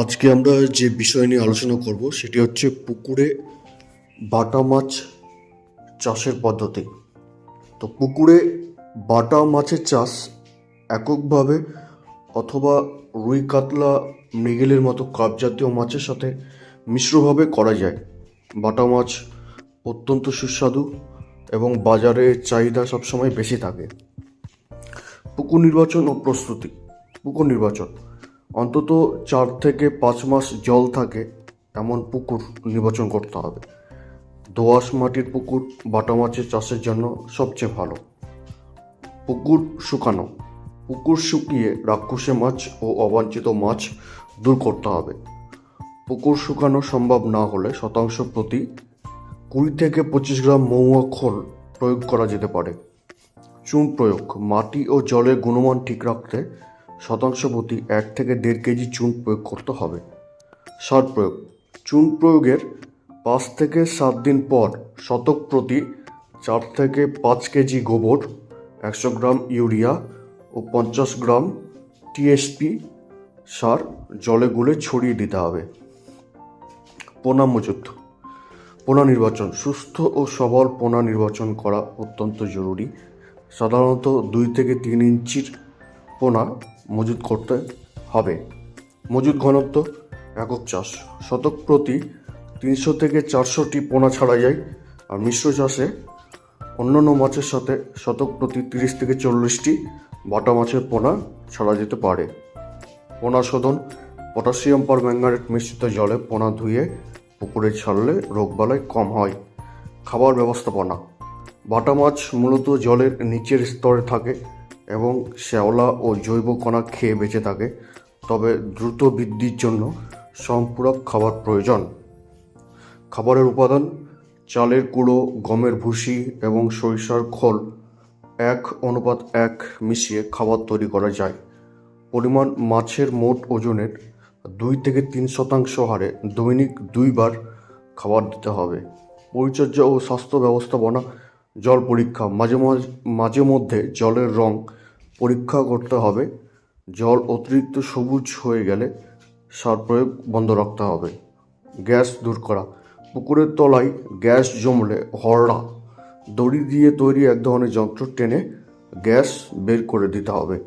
আজকে আমরা যে বিষয় নিয়ে আলোচনা করব, সেটি হচ্ছে পুকুরে বাটা মাছ চাষের পদ্ধতি। তো পুকুরে বাটা মাছের চাষ এককভাবে অথবা রুই কাতলা মৃগেলের মতো কাপ জাতীয় মাছের সাথে মিশ্রভাবে করা যায়। বাটা মাছ অত্যন্ত সুস্বাদু এবং বাজারে চাহিদা সবসময় বেশি থাকে। পুকুর নির্বাচন ও প্রস্তুতি, পুকুর নির্বাচন। অন্তত চার থেকে পাঁচ মাস জল থাকে, এমন পুকুর নির্বাচন করতে হবে। দোআঁশ মাটির পুকুর, বাটা মাছের চাষের জন্য সবচেয়ে ভালো। পুকুর শুকানো। পুকুর শুকিয়ে রাক্ষসে মাছ ও অবাঞ্ছিত মাছ দূর করতে হবে। পুকুর শুকানো সম্ভব না হলে শতাংশ প্রতি কুড়ি থেকে পঁচিশ গ্রাম মৌয়া খোল প্রয়োগ করা যেতে পারে। চুন প্রয়োগ। মাটি ও জলের গুণমান ঠিক রাখতে শতাংশ প্রতি এক থেকে দেড় কেজি চুন প্রয়োগ করতে হবে। সার প্রয়োগ। চুন প্রয়োগের পাঁচ থেকে সাত দিন পর শতক প্রতি চার থেকে পাঁচ কেজি গোবর, একশো গ্রাম ইউরিয়া ও পঞ্চাশ গ্রাম টিএসপি সার জলে গুলে ছড়িয়ে দিতে হবে। পোনা মজুত। পোনা নির্বাচন। সুস্থ ও সবল পোনা নির্বাচন করা অত্যন্ত জরুরি। সাধারণত দুই থেকে তিন ইঞ্চির পোনা মজুত করতে হবে। মজুত ঘনত্ব একক চাষ। শতক প্রতি তিনশো থেকে চারশোটি পোনা ছাড়া যায় আর মিশ্র চাষে অন্যান্য মাছের সাথে শতক প্রতি তিরিশ থেকে চল্লিশটি বাটা মাছের পোনা ছাড়া যেতে পারে। পোনা শোধন, পটাশিয়াম পার ম্যাঙ্গানেট মিশ্রিত জলে পোনা ধুয়ে পুকুরে ছাড়লে রোগবালাই কম হয়। খাবার ব্যবস্থাপনা। বাটা মাছ মূলত জলের নিচের স্তরে থাকে। এবং শ্যাওলা ও জৈব কণা খেয়ে বেঁচে থাকে। তবে দ্রুত বৃদ্ধির জন্য সম্পূরক খাবার প্রয়োজন। খাবারের উপাদান চালের কুড়ো গমের ভুসি এবং সরিষার খোল এক অনুপাত এক মিশিয়ে খাবার তৈরি করা যায়। পরিমাণ মাছের মোট ওজনের দুই থেকে তিন শতাংশ হারে দৈনিক দুইবার খাবার দিতে হবে। পরিচর্যা ও স্বাস্থ্য ব্যবস্থাপনা, জল পরীক্ষা, মাঝে মাঝে মাঝে মধ্যে জলের রং পরীক্ষা করতে হবে। জল অতিরিক্ত সবুজ হয়ে গেলে সার প্রয়োগ বন্ধ রাখতে হবে। গ্যাস দূর করা। পুকুরের তলায় গ্যাস জমলে হরড়া। দড়ি দিয়ে তৈরি এক ধরনের যন্ত্র টেনে গ্যাস বের করে দিতে হবে।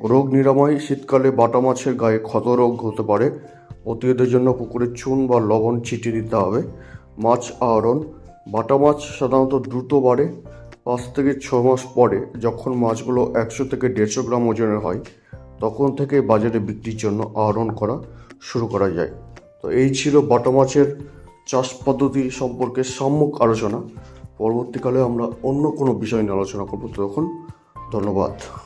রোগ নিরাময়, শীতকালে বাটা মাছের গায়ে ক্ষত রোগ হতে পারে। প্রতিরোধের জন্য পুকুরে চুন বা লবণ ছিটিয়ে দিতে হবে। মাছ আহরণ। বাটা মাছ সাধারণত দ্রুত বাড়ে। পাঁচ থেকে ছ মাস পরে যখন মাছগুলো একশো থেকে দেড়শো গ্রাম ওজনের হয়, তখন থেকে বাজারে বিক্রির জন্য আহরণ করা শুরু করা যায়। তো এই ছিল বাটা মাছের চাষ পদ্ধতি সম্পর্কে সম্মুখ আলোচনা। পরবর্তীকালে আমরা অন্য কোনো বিষয় নিয়ে আলোচনা করব। তখন ধন্যবাদ।